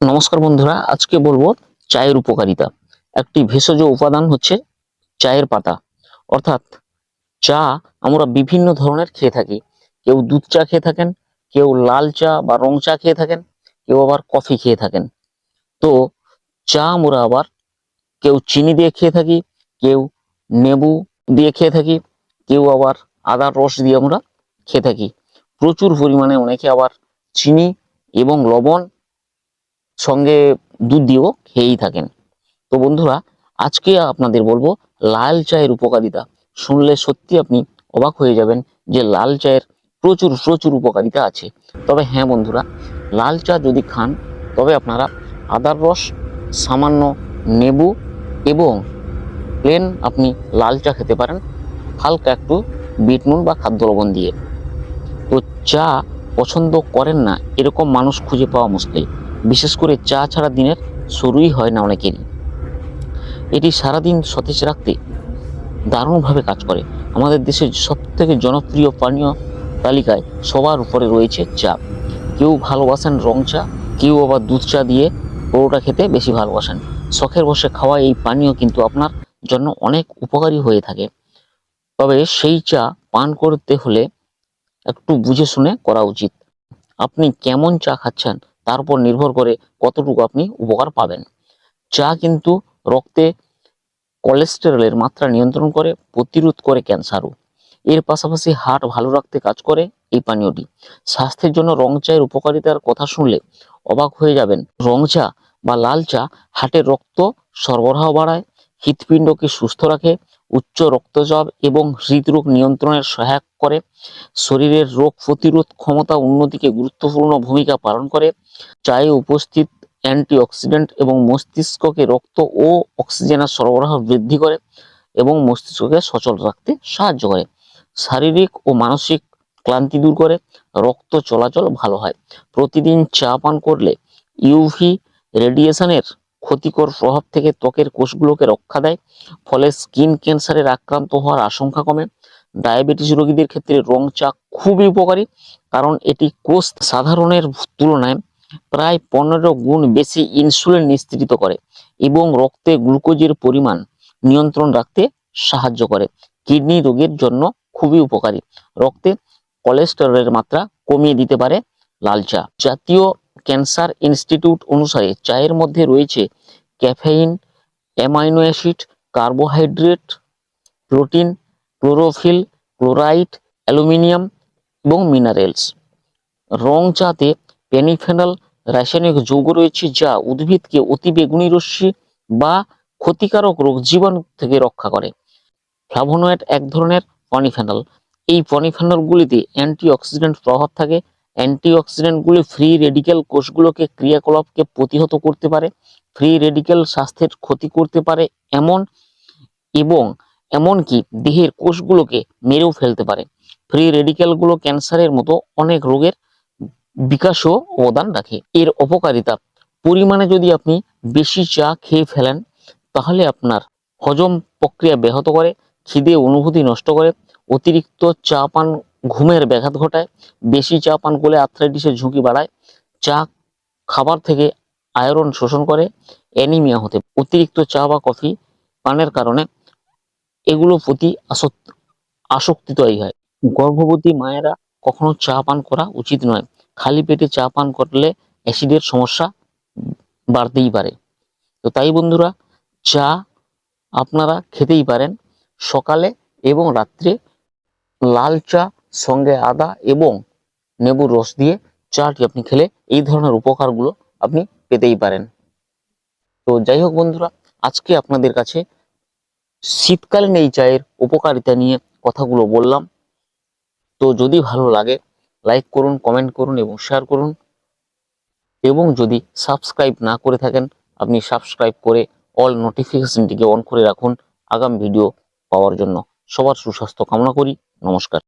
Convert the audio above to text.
নমস্কার বন্ধুরা, আজকে বলব চায়ের উপকারিতা। একটি ভেষজ উপাদান হচ্ছে চায়ের পাতা। অর্থাৎ চা আমরা বিভিন্ন ধরনের খেয়ে থাকি। কেউ দুধ চা খেয়ে থাকেন, কেউ লাল চা বা রং চা খেয়ে থাকেন, কেউ আবার কফি খেয়ে থাকেন। তো চা আমরা আবার কেউ চিনি দিয়ে খেয়ে থাকি, কেউ নেবু দিয়ে খেয়ে থাকি, কেউ আবার আদার রস দিয়ে আমরা খেয়ে থাকি। প্রচুর পরিমাণে অনেকে আবার চিনি এবং লবণ সঙ্গে দুধ দিয়েও খেয়েই থাকেন। তো বন্ধুরা, আজকে আপনাদের বলব, লাল চায়ের উপকারিতা। শুনলে সত্যি আপনি অবাক হয়ে যাবেন যে লাল চায়ের প্রচুর প্রচুর উপকারিতা আছে। তবে হ্যাঁ বন্ধুরা, লাল চা যদি খান, তবে আপনারা আদার রস, সামান্য নেবু এবং প্লেন আপনি লাল চা খেতে পারেন, হালকা একটু বিট নুন বা খাদ্য লবণ দিয়ে। তো চা পছন্দ করেন না, এরকম মানুষ খুঁজে পাওয়া মুশকিল। বিশেষ করে চা ছাড়া দিনের শুরুই হয় না অনেকেরই। এটি সারাদিন সতেজ রাখতে দারুণভাবে কাজ করে। আমাদের দেশের সব থেকে জনপ্রিয় পানীয় তালিকায় সবার উপরে রয়েছে চা। কেউ ভালোবাসেন রং চা, কেউ আবার দুধ চা দিয়ে পরোটা খেতে বেশি ভালোবাসেন। শখের বসে খাওয়া এই পানীয় কিন্তু আপনার জন্য অনেক উপকারী হয়ে থাকে। তবে সেই চা পান করতে হলে একটু বুঝে শুনে করা উচিত। আপনি কেমন চা খাচ্ছেন তার উপর নির্ভর করে কতটুকু আপনি উপকার পাবেন। চা কিন্তু রক্তে কোলেস্টেরলের মাত্রা নিয়ন্ত্রণ করে, প্রতিরোধ করে ক্যান্সারও। এর পাশাপাশি হার্ট ভালো রাখতে কাজ করে এই পানীয়টি। স্বাস্থ্যের জন্য রং চায়ের উপকারিতার কথা শুনলে অবাক হয়ে যাবেন। রং চা বা লাল চা হার্টের রক্ত সরবরাহ বাড়ায় হৃৎপিণ্ডকে সুস্থ রাখে, উচ্চ রক্তচাপ এবং হৃদরোগ নিয়ন্ত্রণের সহায়ক করে, শরীরের রোগ প্রতিরোধ ক্ষমতা উন্নতিকে গুরুত্বপূর্ণ ভূমিকা পালন করে, চায়ে উপস্থিত অ্যান্টিঅক্সিডেন্ট এবং মস্তিষ্ককে রক্ত ও অক্সিজেনের সরবরাহ বৃদ্ধি করে এবং মস্তিষ্ককে সচল রাখতে সাহায্য করে। শারীরিক ও মানসিক ক্লান্তি দূর করে, রক্ত চলাচল ভালো হয়। প্রতিদিন চা পান করলে ইউভি রেডিয়েশনের ক্ষতিকর প্রভাব থেকে ত্বকের কোষগুলোকে রক্ষা দেয়, ফলে স্কিন ক্যান্সারের আক্রান্ত হওয়ার আশঙ্কা কমে। ডায়াবেটিস রোগীদের ক্ষেত্রে রং চা খুবই উপকারী, কারণ এটি কোষ সাধারণের তুলনায় প্রায় পনেরো গুণ বেশি ইনসুলিন নিঃসৃত করে এবং রক্তে গ্লুকোজের পরিমাণ নিয়ন্ত্রণ রাখতে সাহায্য করে। কিডনি রোগের জন্য খুবই উপকারী। রক্তে কোলেস্টেরলের মাত্রা কমিয়ে দিতে পারে লাল চা। জাতীয় ক্যান্সার ইনস্টিটিউট অনুসারে চায়ের মধ্যে রয়েছে caffeine, amino acid, carbohydrate, protein, chlorophyll, chloride, aluminium এবং মিনারেলস। রং চাতে পেনিফেনল রাসায়নিক যৌগ রয়েছে যা উদ্ভিদকে অতিবেগুনি রশ্মি বা ক্ষতিকারক রোগ জীবাণু থেকে রক্ষা করে। ফ্লাভোনয়েড এক ধরনের পনিফেনল। এই পনিফেনলগুলিতে অ্যান্টিঅক্সিডেন্ট প্রভাব থাকে অ্যান্টিঅক্সিডেন্টগুলি ফ্রি রেডিক্যাল কোষগুলোকে ক্রিয়াকলাপকে প্রতিহত করতে পারে ফ্রি রেডিক্যাল স্বাস্থ্যের ক্ষতি করতে পারে, এমন এবং এমনকি দেহের কোষগুলোকে মেরেও ফেলতে পারে। ফ্রি রেডিক্যালগুলো ক্যান্সারের মতো অনেক রোগের বিকাশও অবদান রাখে। এর অপকারিতা, পরিমাণে যদি আপনি বেশি চা খেয়ে ফেলেন, তাহলে আপনার হজম প্রক্রিয়া ব্যাহত করে, খিদে, অনুভূতি নষ্ট করে, অতিরিক্ত চা পান ঘুমের ব্যাঘাত ঘটায়, বেশি চা পান করলে আর্থ্রাইটিসের ঝুঁকি বাড়ায়, চা খাবার থেকে আয়রন শোষণ করে অ্যানিমিয়া হতে অতিরিক্ত চা বা কফি পানের কারণে এগুলো প্রতি আসক্ত তৈরি হয়। গর্ভবতী মায়েরা কখনো চা পান করা উচিত নয়। খালি পেটে চা পান করলে অ্যাসিডের সমস্যা বাড়তেই পারে। তো তাই বন্ধুরা, চা আপনারা খেতেই পারেন। সকালে এবং রাত্রে লাল চা সঙ্গে আদা এবং লেবুর রস দিয়ে চাটি আপনি খেলে এই ধরনের উপকারগুলো আপনি পেতেই পারেন। তো যাই হোক বন্ধুরা, আজকে আপনাদের কাছে শীতকালীন এই চায়ের উপকারিতা নিয়ে কথাগুলো বললাম। তো যদি ভালো লাগে, লাইক করুন, কমেন্ট করুন এবং শেয়ার করুন। এবং যদি সাবস্ক্রাইব না করে থাকেন, আপনি সাবস্ক্রাইব করে অল নোটিফিকেশনটিকে অন করে রাখুন আগাম ভিডিও পাওয়ার জন্য। সবার সুস্বাস্থ্য কামনা করি, নমস্কার।